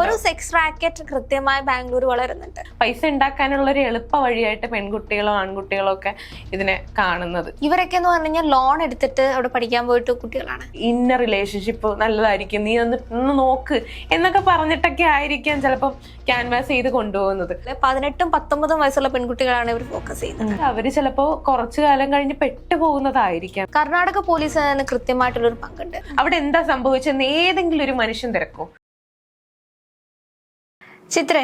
ഒരു sex racket കൃത്യമായി ബാംഗ്ലൂർ വളരുന്നുണ്ട്. പൈസ ഉണ്ടാക്കാനുള്ള ഒരു എളുപ്പ വഴിയായിട്ട് പെൺകുട്ടികളോ ആൺകുട്ടികളോ ഒക്കെ ഇതിനെ കാണുന്നത്. ഇവരൊക്കെ എന്ന് പറഞ്ഞു കഴിഞ്ഞാൽ ലോൺ എടുത്തിട്ട് അവിടെ പഠിക്കാൻ പോയിട്ട് കുട്ടികളാണ്. ഇന്ന റിലേഷൻഷിപ്പ് നല്ലതായിരിക്കും. നീ ഒന്ന് ഒന്ന് നോക്ക് എന്നൊക്കെ പറഞ്ഞിട്ടൊക്കെ ആയിരിക്കാം ചിലപ്പോൾ ക്യാൻവാസ് ചെയ്ത് കൊണ്ടുപോകുന്നത്. പതിനെട്ടും പത്തൊമ്പതും വയസ്സുള്ള പെൺകുട്ടികളാണ് ഇവർ ഫോക്കസ് ചെയ്യുന്നത്. അവർ ചിലപ്പോ കുറച്ചു കാലം കഴിഞ്ഞ് പെട്ടുപോകുന്നതായിരിക്കാം. കർണാടക പോലീസിന് കൃത്യമായിട്ടുള്ള ഒരു പങ്കുണ്ട്. അവിടെ എന്താ സംഭവിച്ചെന്ന് ഏതെങ്കിലും ഒരു മനുഷ്യൻ തിരക്കോ. ചിത്രേ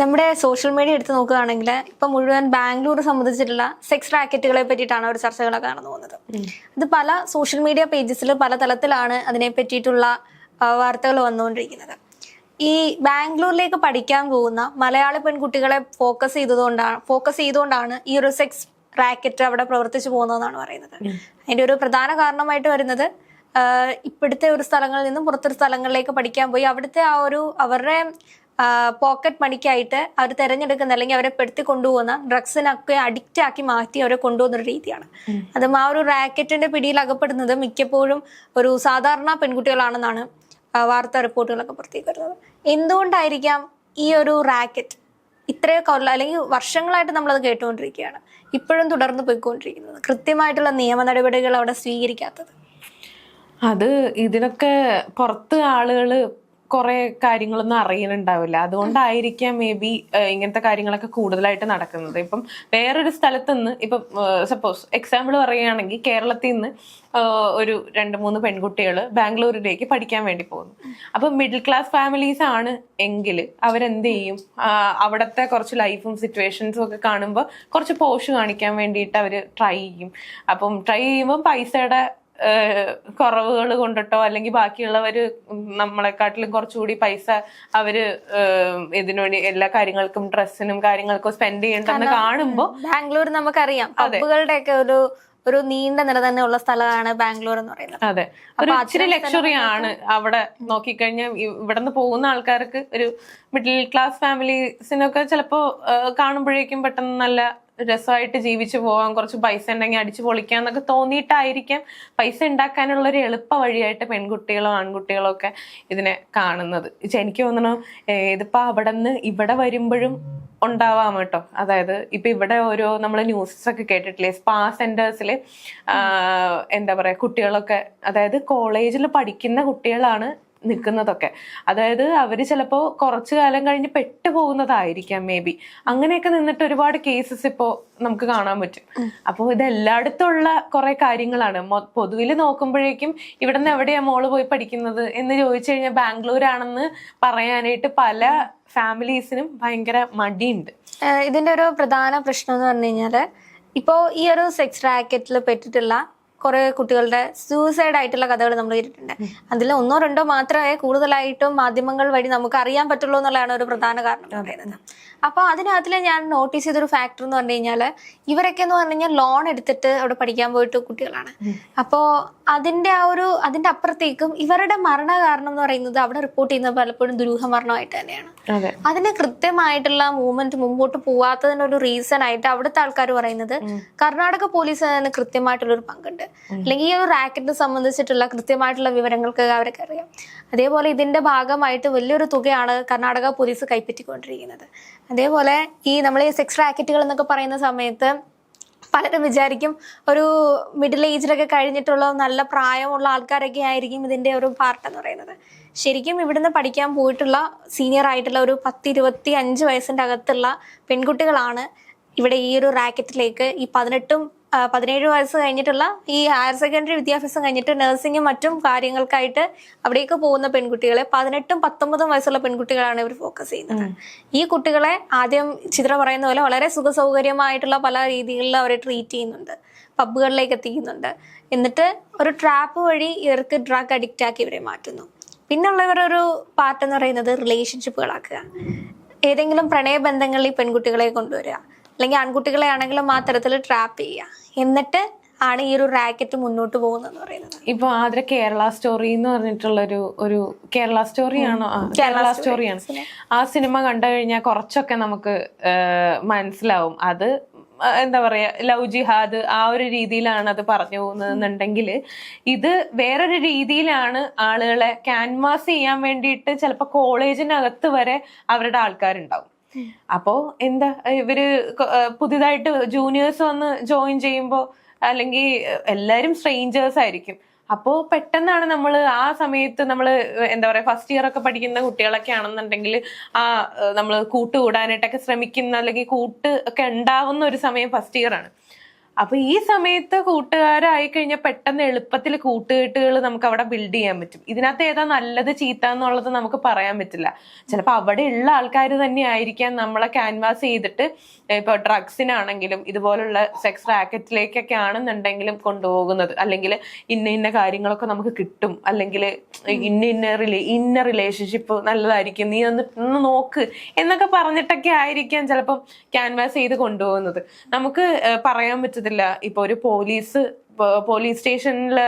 നമ്മുടെ സോഷ്യൽ മീഡിയ എടുത്ത് നോക്കുകയാണെങ്കിൽ ഇപ്പൊ മുഴുവൻ ബാംഗ്ലൂർ സംബന്ധിച്ചിട്ടുള്ള സെക്സ് റാക്കറ്റുകളെ പറ്റിയിട്ടാണ് ഒരു ചർച്ചകളൊക്കെ നടന്നു പോകുന്നത്. ഇത് പല സോഷ്യൽ മീഡിയ പേജസിൽ പല തലത്തിലാണ് അതിനെ പറ്റിയിട്ടുള്ള വാർത്തകൾ വന്നുകൊണ്ടിരിക്കുന്നത്. ഈ ബാംഗ്ലൂരിലേക്ക് പഠിക്കാൻ പോകുന്ന മലയാളി പെൺകുട്ടികളെ ഫോക്കസ് ചെയ്തതുകൊണ്ടാണ് ഫോക്കസ് ചെയ്തുകൊണ്ടാണ് ഈ ഒരു സെക്സ് റാക്കറ്റ് അവിടെ പ്രവർത്തിച്ചു പോകുന്നതെന്നാണ് പറയുന്നത്. അതിന്റെ ഒരു പ്രധാന കാരണമായിട്ട് വരുന്നത് ഇപ്പോഴത്തെ ഒരു സ്ഥലങ്ങളിൽ നിന്നും പുറത്തൊരു സ്ഥലങ്ങളിലേക്ക് പഠിക്കാൻ പോയി അവിടുത്തെ ആ ഒരു അവരുടെ പോക്കറ്റ് മണിക്കായിട്ട് അവർ തെരഞ്ഞെടുക്കുന്ന അല്ലെങ്കിൽ അവരെ പെടുത്തി കൊണ്ടുപോകുന്ന ഡ്രഗ്സിനൊക്കെ അഡിക്റ്റ് ആക്കി മാറ്റി അവരെ കൊണ്ടുപോകുന്ന ഒരു രീതിയാണ് അതും ആ ഒരു റാക്കറ്റിന്റെ പിടിയിൽ അകപ്പെടുന്നത് മിക്കപ്പോഴും ഒരു സാധാരണ പെൺകുട്ടികളാണെന്നാണ് വാർത്താ റിപ്പോർട്ടുകളൊക്കെ പുറത്തേക്ക് വരുന്നത്. എന്തുകൊണ്ടായിരിക്കാം ഈ ഒരു റാക്കറ്റ് ഇത്രയൊക്കെ ഉള്ള അല്ലെങ്കിൽ വർഷങ്ങളായിട്ട് നമ്മൾ അത് കേട്ടുകൊണ്ടിരിക്കുകയാണ് ഇപ്പോഴും തുടർന്ന് പോയിക്കൊണ്ടിരിക്കുന്നത്? കൃത്യമായിട്ടുള്ള നിയമ നടപടികൾ അവിടെ സ്വീകരിക്കാത്തത്? അത് ഇതിനൊക്കെ പുറത്ത് ആളുകൾ കുറെ കാര്യങ്ങളൊന്നും അറിയുന്നുണ്ടാവില്ല അതുകൊണ്ടായിരിക്കാം മേ ബി ഇങ്ങനത്തെ കാര്യങ്ങളൊക്കെ കൂടുതലായിട്ട് നടക്കുന്നത്. ഇപ്പം വേറൊരു സ്ഥലത്ത് നിന്ന് ഇപ്പം സപ്പോസ് എക്സാമ്പിൾ പറയുകയാണെങ്കിൽ കേരളത്തിൽ നിന്ന് ഒരു രണ്ട് മൂന്ന് പെൺകുട്ടികൾ ബാംഗ്ലൂരിലേക്ക് പഠിക്കാൻ വേണ്ടി പോകുന്നു. അപ്പം മിഡിൽ ക്ലാസ് ഫാമിലീസ് ആണ് എങ്കിൽ അവരെന്ത് ചെയ്യും അവിടത്തെ കുറച്ച് ലൈഫും സിറ്റുവേഷൻസും ഒക്കെ കാണുമ്പോൾ കുറച്ച് പോഷ് കാണിക്കാൻ വേണ്ടിയിട്ട് അവർ ട്രൈ ചെയ്യും. അപ്പം ട്രൈ ചെയ്യുമ്പോൾ പൈസയുടെ കുറവുകൾ കൊണ്ടിട്ടോ അല്ലെങ്കിൽ ബാക്കിയുള്ളവർ നമ്മളെക്കാട്ടിലും കുറച്ചുകൂടി പൈസ അവർ ഇതിനുവേണ്ടി എല്ലാ കാര്യങ്ങൾക്കും ഡ്രസ്സിനും കാര്യങ്ങൾക്കും സ്പെൻഡ് ചെയ്യണ്ടെന്ന് കാണുമ്പോൾ ബാംഗ്ലൂർ നമുക്കറിയാം പബ്ബുകളുടെ ഒക്കെ ഒരു ഒരു നീണ്ട നില തന്നെ ഉള്ള സ്ഥലമാണ് ബാംഗ്ലൂർ എന്ന് പറയുന്നത്. അതെ. ഒരു ഇച്ചിരി ലക്ഷറി ആണ് അവിടെ നോക്കിക്കഴിഞ്ഞാൽ ഇവിടെ നിന്ന് പോകുന്ന ആൾക്കാർക്ക് ഒരു മിഡിൽ ക്ലാസ് ഫാമിലീസിനൊക്കെ ചിലപ്പോ കാണുമ്പോഴേക്കും പെട്ടെന്ന് നല്ല രസമായിട്ട് ജീവിച്ചു പോവാൻ കുറച്ച് പൈസ ഉണ്ടെങ്കിൽ അടിച്ചു പൊളിക്കാന്നൊക്കെ തോന്നിയിട്ടായിരിക്കാം പൈസ ഉണ്ടാക്കാനുള്ള ഒരു എളുപ്പ വഴിയായിട്ട് പെൺകുട്ടികളോ ആൺകുട്ടികളോ ഒക്കെ ഇതിനെ കാണുന്നത്. എനിക്ക് തോന്നണു ഏഹ് ഇതിപ്പോ അവിടെ നിന്ന് ഇവിടെ വരുമ്പോഴും ഉണ്ടാവാം കേട്ടോ. അതായത് ഇപ്പൊ ഇവിടെ ഓരോ നമ്മൾ ന്യൂസസ് ഒക്കെ കേട്ടിട്ടില്ലേ സ്പാ സെന്റേഴ്സിൽ എന്താ പറയാ കുട്ടികളൊക്കെ അതായത് കോളേജിൽ പഠിക്കുന്ന കുട്ടികളാണ് നിൽക്കുന്നതൊക്കെ. അതായത് അവർ ചിലപ്പോൾ കുറച്ചു കാലം കഴിഞ്ഞ് പെട്ടുപോകുന്നതായിരിക്കാം മേ ബി അങ്ങനെയൊക്കെ നിന്നിട്ട് ഒരുപാട് കേസസ് ഇപ്പോൾ നമുക്ക് കാണാൻ പറ്റും. അപ്പോൾ ഇത് കുറേ ഉള്ള കുറെ കാര്യങ്ങളാണ്. പൊതുവിൽ നോക്കുമ്പോഴേക്കും ഇവിടെ നിന്ന് എവിടെയാണ് മോൾ പോയി പഠിക്കുന്നത് എന്ന് ചോദിച്ചു കഴിഞ്ഞാൽ ബാംഗ്ലൂർ ആണെന്ന് പറയാനായിട്ട് പല ഫാമിലീസിനും ഭയങ്കര മടിയുണ്ട്. ഇതിന്റെ ഇതിന്റെ ഒരു പ്രധാന പ്രശ്നം എന്ന് പറഞ്ഞു കഴിഞ്ഞാൽ ഇപ്പോൾ ഈ ഒരു സെക്സ് റാക്കറ്റിൽ പെട്ടിട്ടുള്ള കുറെ കുട്ടികളുടെ സൂസൈഡ് ആയിട്ടുള്ള കഥകൾ നമ്മൾ കേട്ടിട്ടുണ്ട്. അതിൽ ഒന്നോ രണ്ടോ മാത്രമേ കൂടുതലായിട്ടും മാധ്യമങ്ങൾ വഴി നമുക്ക് അറിയാൻ പറ്റുള്ളൂ എന്നുള്ളതാണ് ഒരു പ്രധാന കാരണം. പറയുന്നത് അപ്പോൾ അതിനകത്തിൽ ഞാൻ നോട്ടീസ് ചെയ്തൊരു ഫാക്ടർ എന്ന് പറഞ്ഞു കഴിഞ്ഞാൽ ഇവരൊക്കെ എന്ന് പറഞ്ഞു കഴിഞ്ഞാൽ ലോൺ എടുത്തിട്ട് അവിടെ പഠിക്കാൻ പോയിട്ട് കുട്ടികളാണ്. അപ്പോൾ അതിന്റെ ആ ഒരു അതിന്റെ അപ്പുറത്തേക്കും ഇവരുടെ മരണ കാരണം എന്ന് പറയുന്നത് അവിടെ റിപ്പോർട്ട് ചെയ്യുന്നത് പലപ്പോഴും ദുരൂഹ മരണമായിട്ട് തന്നെയാണ്. അതെ. അതിന് കൃത്യമായിട്ടുള്ള മൂവ്മെന്റ് മുമ്പോട്ട് പോവാത്തതിനൊരു റീസൺ ആയിട്ട് അവിടുത്തെ ആൾക്കാർ പറയുന്നത് കർണാടക പോലീസ് അതിന് കൃത്യമായിട്ടുള്ള ഒരു പങ്കുണ്ട് അല്ലെങ്കിൽ ഈ ഒരു റാക്കറ്റിനെ സംബന്ധിച്ചിട്ടുള്ള കൃത്യമായിട്ടുള്ള വിവരങ്ങൾക്ക് അവരൊക്കെ അറിയാം. അതേപോലെ ഇതിന്റെ ഭാഗമായിട്ട് വലിയൊരു തുകയാണ് കർണാടക പോലീസ് കൈപ്പറ്റിക്കൊണ്ടിരിക്കുന്നത്. അതേപോലെ ഈ നമ്മൾ ഈ സെക്സ് റാക്കറ്റുകൾ എന്നൊക്കെ പറയുന്ന സമയത്ത് പലരും വിചാരിക്കും ഒരു മിഡിൽ ഏജിലൊക്കെ കഴിഞ്ഞിട്ടുള്ള നല്ല പ്രായമുള്ള ആൾക്കാരൊക്കെ ആയിരിക്കും ഇതിന്റെ ഒരു പാർട്ട് എന്ന് പറയുന്നത്. ശരിക്കും ഇവിടുന്ന് പഠിക്കാൻ പോയിട്ടുള്ള സീനിയർ ആയിട്ടുള്ള ഒരു പത്ത് ഇരുപത്തി അഞ്ച് വയസ്സിന്റെ അകത്തുള്ള പെൺകുട്ടികളാണ് ഇവിടെ ഈ ഒരു റാക്കറ്റിലേക്ക് ഈ പതിനെട്ടും പതിനേഴ് വയസ്സ് കഴിഞ്ഞിട്ടുള്ള ഈ ഹയർ സെക്കൻഡറി വിദ്യാഭ്യാസം കഴിഞ്ഞിട്ട് നഴ്സിംഗും മറ്റും കാര്യങ്ങൾക്കായിട്ട് അവിടേക്ക് പോകുന്ന പെൺകുട്ടികളെ പതിനെട്ടും പത്തൊമ്പതും വയസ്സുള്ള പെൺകുട്ടികളാണ് ഇവർ ഫോക്കസ് ചെയ്യുന്നത്. ഈ കുട്ടികളെ ആദ്യം ചിത്ര പറയുന്ന പോലെ വളരെ സുഖ സൗകര്യമായിട്ടുള്ള പല രീതികളിൽ അവരെ ട്രീറ്റ് ചെയ്യുന്നുണ്ട്. പബ്ബുകളിലേക്ക് എത്തിക്കുന്നുണ്ട്. എന്നിട്ട് ഒരു ട്രാപ്പ് വഴി ഇവർക്ക് ഡ്രഗ് അഡിക്റ്റ് ആക്കി ഇവരെ മാറ്റുന്നു. പിന്നുള്ളവരുടെ ഒരു പാർട്ട് എന്ന് പറയുന്നത് റിലേഷൻഷിപ്പുകളാക്കുക ഏതെങ്കിലും പ്രണയബന്ധങ്ങളിൽ ഈ പെൺകുട്ടികളെ കൊണ്ടുവരിക. അല്ലെങ്കിൽ ആൺകുട്ടികളെ ആണെങ്കിലും ആ തരത്തിൽ ട്രാപ്പ് ചെയ്യുക. എന്നിട്ട് ആണ് ഈ ഒരു റാക്കറ്റ് മുന്നോട്ട് പോകുന്നതെന്ന് പറയുന്നത്. ഇപ്പൊ ആദ്യ കേരള സ്റ്റോറി എന്ന് പറഞ്ഞിട്ടുള്ള ഒരു ഒരു കേരള സ്റ്റോറിയാണോ കേരള സ്റ്റോറിയാണ് ആ സിനിമ കണ്ടു കഴിഞ്ഞാൽ കുറച്ചൊക്കെ നമുക്ക് മനസ്സിലാവും. അത് എന്താ പറയാ ലവ് ജിഹാദ് ആ ഒരു രീതിയിലാണ് അത് പറഞ്ഞു പോകുന്നതെന്നുണ്ടെങ്കിൽ ഇത് വേറൊരു രീതിയിലാണ് ആളുകളെ ക്യാൻവാസ് ചെയ്യാൻ വേണ്ടിയിട്ട് ചിലപ്പോൾ കോളേജിനകത്ത് വരെ അവരുടെ ആൾക്കാരുണ്ടാവും. അപ്പോ എന്താ ഇവർ പുതിയതായിട്ട് ജൂനിയേഴ്സ് വന്ന് ജോയിൻ ചെയ്യുമ്പോൾ അല്ലെങ്കിൽ എല്ലാരും സ്ട്രേഞ്ചേഴ്സ് ആയിരിക്കും. അപ്പോ പെട്ടെന്നാണ് നമ്മൾ ആ സമയത്ത് നമ്മൾ എന്താ പറയാ ഫസ്റ്റ് ഇയർ ഒക്കെ പഠിക്കുന്ന കുട്ടികളൊക്കെ ആണെന്നുണ്ടെങ്കിൽ ആ നമ്മൾ കൂട്ടുകൂടാനായിട്ടൊക്കെ ശ്രമിക്കുന്ന അല്ലെങ്കിൽ കൂട്ട് ഒക്കെ ഉണ്ടാവുന്ന ഒരു സമയം ഫസ്റ്റ് ഇയർ ആണ്. അപ്പൊ ഈ സമയത്ത് കൂട്ടുകാരായി കഴിഞ്ഞാൽ പെട്ടെന്ന് എളുപ്പത്തിൽ കൂട്ടുകെട്ടുകൾ നമുക്ക് അവിടെ ബിൽഡ് ചെയ്യാൻ പറ്റും. ഇതിനകത്ത് ഏതാ നല്ലത് ചീത്ത എന്നുള്ളത് നമുക്ക് പറയാൻ പറ്റില്ല. ചിലപ്പോൾ അവിടെ ഉള്ള ആൾക്കാർ തന്നെ ആയിരിക്കാം നമ്മളെ ക്യാൻവാസ് ചെയ്തിട്ട് ഇപ്പൊ ഡ്രഗ്സിനാണെങ്കിലും ഇതുപോലുള്ള സെക്സ് റാക്കറ്റിലേക്കൊക്കെ ആണെന്നുണ്ടെങ്കിലും കൊണ്ടുപോകുന്നത്. അല്ലെങ്കിൽ ഇന്ന ഇന്ന കാര്യങ്ങളൊക്കെ നമുക്ക് കിട്ടും. അല്ലെങ്കിൽ ഇന്ന ഇന്ന റിലേ ഇന്ന റിലേഷൻഷിപ്പ് നല്ലതായിരിക്കും. നീ ഒന്ന് ഒന്ന് നോക്ക് എന്നൊക്കെ പറഞ്ഞിട്ടൊക്കെ ആയിരിക്കാം ചിലപ്പം ക്യാൻവാസ് ചെയ്ത് കൊണ്ടുപോകുന്നത്. നമുക്ക് പറയാൻ പറയാൻ പറ്റത്തില്ല ഇപ്പൊ ഒരു പോലീസ് പോലീസ് സ്റ്റേഷനിൽ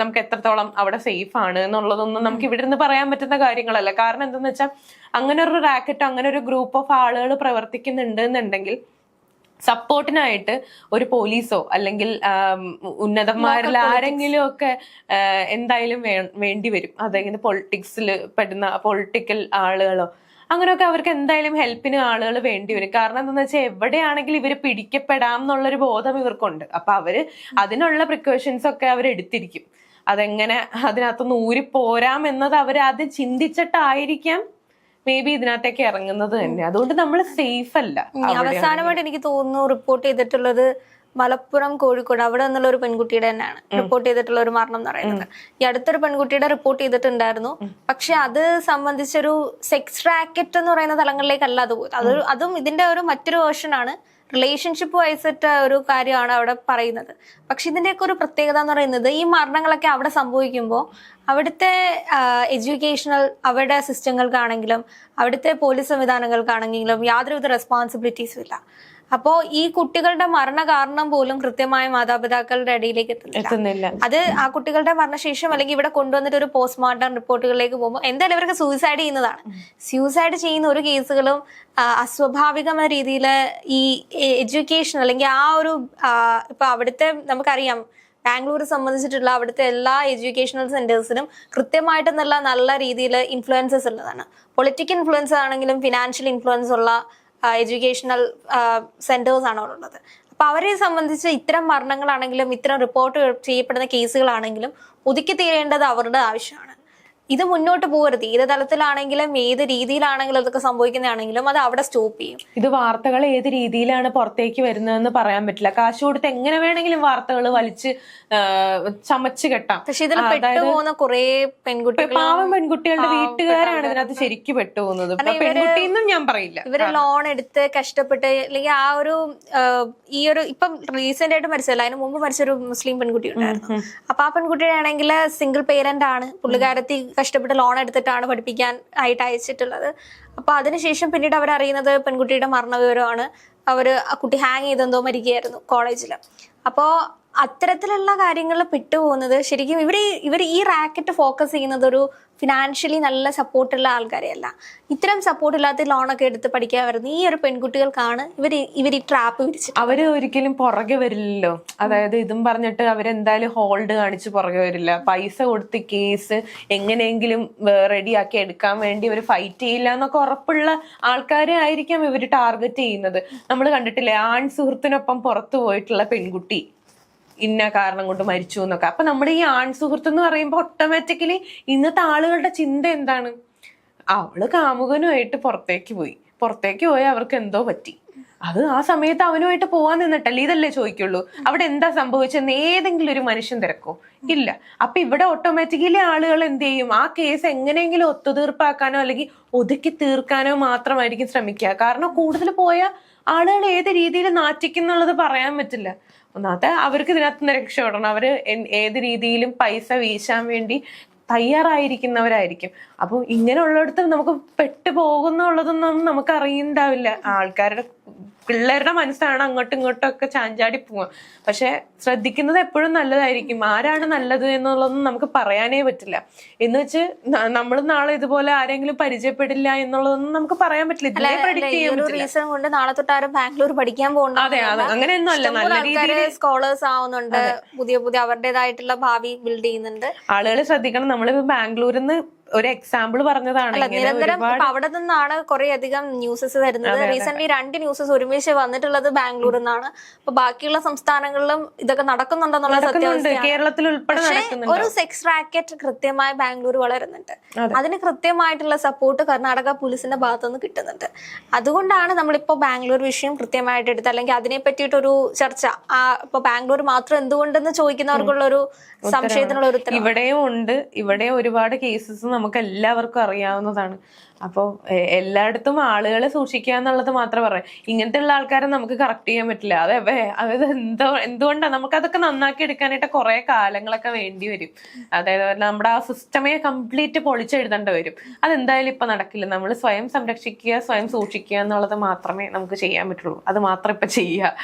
നമുക്ക് എത്രത്തോളം അവിടെ സേഫ് ആണ് എന്നുള്ളതൊന്നും നമുക്ക് ഇവിടെ നിന്ന് പറയാൻ പറ്റുന്ന കാര്യങ്ങളല്ല. കാരണം എന്തെന്ന് വെച്ചാൽ അങ്ങനെ ഒരു റാക്കറ്റ് അങ്ങനെ ഒരു ഗ്രൂപ്പ് ഓഫ് ആളുകൾ പ്രവർത്തിക്കുന്നുണ്ട് എന്നുണ്ടെങ്കിൽ സപ്പോർട്ടിനായിട്ട് ഒരു പോലീസോ അല്ലെങ്കിൽ ഉന്നതന്മാരിൽ ആരെങ്കിലും ഒക്കെ എന്തായാലും വേണ്ടി വരും അതായത് പൊളിറ്റിക്സിൽ പെടുന്ന പൊളിറ്റിക്കൽ ആളുകളോ അങ്ങനെയൊക്കെ അവർക്ക് എന്തായാലും ഹെൽപ്പിന് ആളുകൾ വേണ്ടി വരും. കാരണം എന്താണെന്ന് വെച്ചാൽ എവിടെയാണെങ്കിലും ഇവർ പിടിക്കപ്പെടാം എന്നുള്ളൊരു ബോധം ഇവർക്കുണ്ട്. അപ്പൊ അവർ അതിനുള്ള പ്രിക്കോഷൻസ് ഒക്കെ അവർ എടുത്തിരിക്കും. അതെങ്ങനെ അതിനകത്തുനിന്ന് ഊരി പോരാം എന്നത് അവർ ആദ്യം ചിന്തിച്ചിട്ടായിരിക്കാം മേ ബി ഇതിനകത്തേക്ക് ഇറങ്ങുന്നത് തന്നെ. അതുകൊണ്ട് നമ്മൾ സേഫ് അല്ല അവസാനമായിട്ട് എനിക്ക് തോന്നുന്നു റിപ്പോർട്ട് ചെയ്തിട്ടുള്ളത് മലപ്പുറം കോഴിക്കോട് അവിടെ നിന്നുള്ള ഒരു പെൺകുട്ടിയുടെ തന്നെയാണ്. റിപ്പോർട്ട് ചെയ്തിട്ടുള്ള ഒരു മരണം എന്ന് പറയുന്നത്. ഈ അടുത്തൊരു പെൺകുട്ടിയുടെ റിപ്പോർട്ട് ചെയ്തിട്ടുണ്ടായിരുന്നു. പക്ഷെ അത് സംബന്ധിച്ചൊരു സെക്സ് റാക്കറ്റ് എന്ന് പറയുന്ന തലങ്ങളിലേക്കല്ല അത് പോയത്. അതൊരു അതും ഇതിന്റെ ഒരു മറ്റൊരു വേർഷൻ ആണ്. റിലേഷൻഷിപ്പ് വൈസിട്ട ഒരു കാര്യമാണ് അവിടെ പറയുന്നത്. പക്ഷെ ഇതിന്റെയൊക്കെ ഒരു പ്രത്യേകത എന്ന് പറയുന്നത് ഈ മരണങ്ങളൊക്കെ അവിടെ സംഭവിക്കുമ്പോൾ അവിടുത്തെ എഡ്യൂക്കേഷണൽ അവരുടെ സിസ്റ്റങ്ങൾക്കാണെങ്കിലും അവിടുത്തെ പോലീസ് സംവിധാനങ്ങൾക്കാണെങ്കിലും യാതൊരുവിധ റെസ്പോൺസിബിലിറ്റീസും ഇല്ല. അപ്പോൾ ഈ കുട്ടികളുടെ മരണ കാരണം പോലും കൃത്യമായ മാതാപിതാക്കളുടെ ഇടയിലേക്ക് എത്തുന്നില്ല. അത് ആ കുട്ടികളുടെ മരണശേഷം അല്ലെങ്കിൽ ഇവിടെ കൊണ്ടുവന്നിട്ട് ഒരു പോസ്റ്റ്മോർട്ടം റിപ്പോർട്ടുകളിലേക്ക് പോകുമ്പോൾ എന്തായാലും ഇവർക്ക് സൂയിസൈഡ് ചെയ്യുന്നതാണ്. സൂയിസൈഡ് ചെയ്യുന്ന ഒരു കേസുകളും അസ്വാഭാവികമായ രീതിയിൽ ഈ എഡ്യൂക്കേഷൻ അല്ലെങ്കിൽ ആ ഒരു ഇപ്പൊ അവിടുത്തെ നമുക്കറിയാം ബാംഗ്ലൂർ സംബന്ധിച്ചിട്ടുള്ള അവിടുത്തെ എല്ലാ എഡ്യൂക്കേഷണൽ സെന്റേഴ്സിനും കൃത്യമായിട്ട് നല്ല നല്ല രീതിയിൽ ഇൻഫ്ലുവൻസസ് ഉള്ളതാണ്. പൊളിറ്റിക്കൽ ഇൻഫ്ലുവൻസ് ആണെങ്കിലും ഫിനാൻഷ്യൽ ഇൻഫ്ലുവൻസ് ഉള്ള എഡ്യൂക്കേഷണൽ സെന്റേഴ്സ് ആണ് ഉള്ളത് അപ്പൊ അവരെ സംബന്ധിച്ച് ഇത്തരം മരണങ്ങളാണെങ്കിലും ഇത്തരം റിപ്പോർട്ട് ചെയ്യപ്പെടുന്ന കേസുകളാണെങ്കിലും ഒതുക്കി തീരേണ്ടത് അവരുടെ ആവശ്യമാണ്. ഇത് മുന്നോട്ട് പോകരുത് ഏത് തലത്തിലാണെങ്കിലും ഏത് രീതിയിലാണെങ്കിലും അതൊക്കെ സംഭവിക്കുന്നതാണെങ്കിലും അത് അവിടെ സ്റ്റോപ്പ് ചെയ്യും. ഇത് വാർത്തകൾ ഏത് രീതിയിലാണ് പുറത്തേക്ക് വരുന്നതെന്ന് പറയാൻ പറ്റില്ല. കാശ് കൊടുത്ത് എങ്ങനെ വേണമെങ്കിലും വാർത്തകൾ വലിച്ച് ചമച്ച് കെട്ടാം. പക്ഷെ ഇതിൽ പെട്ടുപോകുന്ന കുറെ പെൺകുട്ടികൾ പാവം പെൺകുട്ടികളുടെ വീട്ടുകാരാണ് ഇതിനകത്ത് ശരിക്കും പെട്ടുപോകുന്നത്. പെൺകുട്ടിന്നും ഞാൻ പറയില്ല. ഇവർ ലോൺ എടുത്ത് കഷ്ടപ്പെട്ട് അല്ലെങ്കിൽ ആ ഒരു ഈ ഒരു ഇപ്പം റീസെന്റ് ആയിട്ട് മരിച്ചല്ല അതിന് മുമ്പ് മരിച്ചൊരു മുസ്ലിം പെൺകുട്ടി ഉണ്ടായിരുന്നു. അപ്പൊ ആ പെൺകുട്ടിയുടെ ആണെങ്കിൽ സിംഗിൾ പേരന്റ് ആണ് പുള്ളിക്കാരത്തി കഷ്ടപ്പെട്ട് ലോൺ എടുത്തിട്ടാണ് പഠിപ്പിക്കാൻ ആയിട്ട് അയച്ചിട്ടുള്ളത്. അപ്പോൾ അതിനുശേഷം പിന്നീട് അവർ അറിയുന്നത് പെൺകുട്ടിയുടെ മരണവിവരമാണ്. അവർ ആ കുട്ടി ഹാങ് ചെയ്തെന്തോ മരിക്കുകയായിരുന്നു കോളേജിൽ അപ്പോ അത്തരത്തിലുള്ള കാര്യങ്ങളിൽ പെട്ടുപോകുന്നത് ശരിക്കും ഇവർ ഇവർ ഈ റാക്കറ്റ് ഫോക്കസ് ചെയ്യുന്നത് ഒരു ഫിനാൻഷ്യലി നല്ല സപ്പോർട്ടുള്ള ആൾക്കാരെയല്ല. ഇത്തരം സപ്പോർട്ട് ഇല്ലാത്ത ലോണൊക്കെ എടുത്ത് പഠിക്കാൻ വരുന്ന ഈ ഒരു പെൺകുട്ടികൾക്കാണ് ഇവർ ഇവർ ഈ ട്രാപ്പ് വിരിച്ചത് അവർ ഒരിക്കലും പുറകെ വരില്ലല്ലോ. അതായത് ഇതും പറഞ്ഞിട്ട് അവരെന്തായാലും ഹോൾഡ് കാണിച്ച് പുറകെ വരില്ല. പൈസ കൊടുത്ത് കേസ് എങ്ങനെയെങ്കിലും റെഡിയാക്കി എടുക്കാൻ വേണ്ടി അവർ ഫൈറ്റ് ചെയ്യില്ല എന്നൊക്കെ ഉറപ്പുള്ള ആൾക്കാരെ ആയിരിക്കാം ഇവർ ടാർഗറ്റ് ചെയ്യുന്നത്. നമ്മൾ കണ്ടിട്ടില്ലേ ആൺ സുഹൃത്തിനൊപ്പം പുറത്തു പോയിട്ടുള്ള പെൺകുട്ടി. ഇന്ന കാരണം കൊണ്ട് മരിച്ചു എന്നൊക്കെ. അപ്പൊ നമ്മുടെ ഈ ആൺ സുഹൃത്ത് എന്ന് പറയുമ്പോൾ ഓട്ടോമാറ്റിക്കലി ഇന്നത്തെ ആളുകളുടെ ചിന്ത എന്താണ്? അവൾ കാമുകനുമായിട്ട് പുറത്തേക്ക് പോയി. പുറത്തേക്ക് പോയി അവർക്ക് എന്തോ പറ്റി. അത് ആ സമയത്ത് അവനുമായിട്ട് പോവാൻ നിന്നിട്ടല്ലേ ഇതല്ലേ ചോദിക്കുള്ളൂ. അവിടെ എന്താ സംഭവിച്ചെന്ന് ഏതെങ്കിലും ഒരു മനുഷ്യൻ തിരക്കോ? ഇല്ല. അപ്പൊ ഇവിടെ ഓട്ടോമാറ്റിക്കലി ആളുകൾ എന്ത് ചെയ്യും? ആ കേസ് എങ്ങനെയെങ്കിലും ഒത്തുതീർപ്പാക്കാനോ അല്ലെങ്കിൽ ഒതുക്കി തീർക്കാനോ മാത്രമായിരിക്കും ശ്രമിക്കുക. കാരണം കൂടുതൽ പോയ ആളുകൾ ഏത് രീതിയിൽ നാറ്റിക്കുന്നുള്ളത് പറയാൻ പറ്റില്ല. ഒന്നാമത്തെ അവർക്ക് ഇതിനകത്ത് നിന്ന് രക്ഷപ്പെടണം അവർ ഏത് രീതിയിലും പൈസ വീശാൻ വേണ്ടി തയ്യാറായിരിക്കുന്നവരായിരിക്കും. അപ്പോൾ ഇങ്ങനെയുള്ളിടത്ത് നമുക്ക് പെട്ടു പോകുന്നുള്ളതൊന്നും നമുക്ക് അറിയുന്നുണ്ടാവില്ല ആൾക്കാരുടെ പിള്ളേരുടെ മനസ്സാണ് അങ്ങോട്ടും ഇങ്ങോട്ടും ഒക്കെ ചാഞ്ചാടി പോവാ. പക്ഷെ ശ്രദ്ധിക്കുന്നത് എപ്പോഴും നല്ലതായിരിക്കും. ആരാണ് നല്ലത് എന്നുള്ളതൊന്നും നമുക്ക് പറയാനേ പറ്റില്ല. എന്ന് വെച്ച് നമ്മൾ നാളെ ഇതുപോലെ ആരെങ്കിലും പരിചയപ്പെടില്ല എന്നുള്ളതൊന്നും നമുക്ക് പറയാൻ പറ്റില്ല. ഇതിനെ പ്രഡിക്ട് ചെയ്യാൻ റീസൺ കൊണ്ട് നാളെ തൊട്ട് ആരും ബാംഗ്ലൂർ പഠിക്കാൻ അതെ അത് അങ്ങനെയൊന്നും അല്ല. നല്ല രീതിയിൽ സ്കോളേഴ്സ് ആവുന്നുണ്ട്. പുതിയ പുതിയ അവരുടേതായിട്ടുള്ള ഭാവി ബിൽഡ് ചെയ്യുന്നുണ്ട്. ആളുകൾ ശ്രദ്ധിക്കണം. നമ്മളിപ്പോ ബാംഗ്ലൂരിൽ നിന്ന് ഒരു എക്സാമ്പിൾ പറഞ്ഞതാണ്. നിരന്തരം അവിടെ നിന്നാണ് കുറെ അധികം ന്യൂസസ് വരുന്നത്. റീസെന്റ് രണ്ട് ന്യൂസസ് ഒരുമിച്ച് വന്നിട്ടുള്ളത് ബാംഗ്ലൂരിൽ നിന്നാണ്. അപ്പൊ ബാക്കിയുള്ള സംസ്ഥാനങ്ങളിലും ഇതൊക്കെ നടക്കുന്നുണ്ടെന്നുള്ള കേരളത്തിൽ ഉൾപ്പെടെ ഒരു സെക്സ് റാക്കറ്റ് കൃത്യമായി ബാംഗ്ലൂർ വളരുന്നുണ്ട്. അതിന് കൃത്യമായിട്ടുള്ള സപ്പോർട്ട് കർണാടക പോലീസിന്റെ ഭാഗത്തുനിന്ന് കിട്ടുന്നുണ്ട്. അതുകൊണ്ടാണ് നമ്മളിപ്പോ ബാംഗ്ലൂർ വിഷയം കൃത്യമായിട്ട് എടുത്ത് അല്ലെങ്കിൽ അതിനെ പറ്റിയിട്ടൊരു ചർച്ച. ആ ഇപ്പൊ ബാംഗ്ലൂർ മാത്രം എന്തുകൊണ്ടെന്ന് ചോദിക്കുന്നവർക്കുള്ള ഒരു സംശയത്തിനുള്ള ഒരു ഇവിടെയും ഉണ്ട്. ഇവിടെ ഒരുപാട് കേസസ് നമുക്ക് എല്ലാവർക്കും അറിയാവുന്നതാണ് അപ്പോൾ എല്ലായിടത്തും ആളുകളെ സൂക്ഷിക്കുക എന്നുള്ളത് മാത്രമേ പറയാം. ഇങ്ങനത്തെ ഉള്ള ആൾക്കാരെ നമുക്ക് കറക്റ്റ് ചെയ്യാൻ പറ്റില്ല. അത് എവ- അതായത് എന്തോ എന്തുകൊണ്ടാണ് നമുക്ക് അതൊക്കെ നന്നാക്കി എടുക്കാനായിട്ട് കുറെ കാലങ്ങളൊക്കെ വേണ്ടി വരും. അതായത് നമ്മുടെ ആ സിസ്റ്റമെ കംപ്ലീറ്റ് പൊളിച്ചെഴുതേണ്ട വരും. അതെന്തായാലും ഇപ്പൊ നടക്കില്ല. നമ്മൾ സ്വയം സംരക്ഷിക്കുക സ്വയം സൂക്ഷിക്കുക എന്നുള്ളത് മാത്രമേ നമുക്ക് ചെയ്യാൻ പറ്റുള്ളൂ. അത് മാത്രം ഇപ്പൊ ചെയ്യുക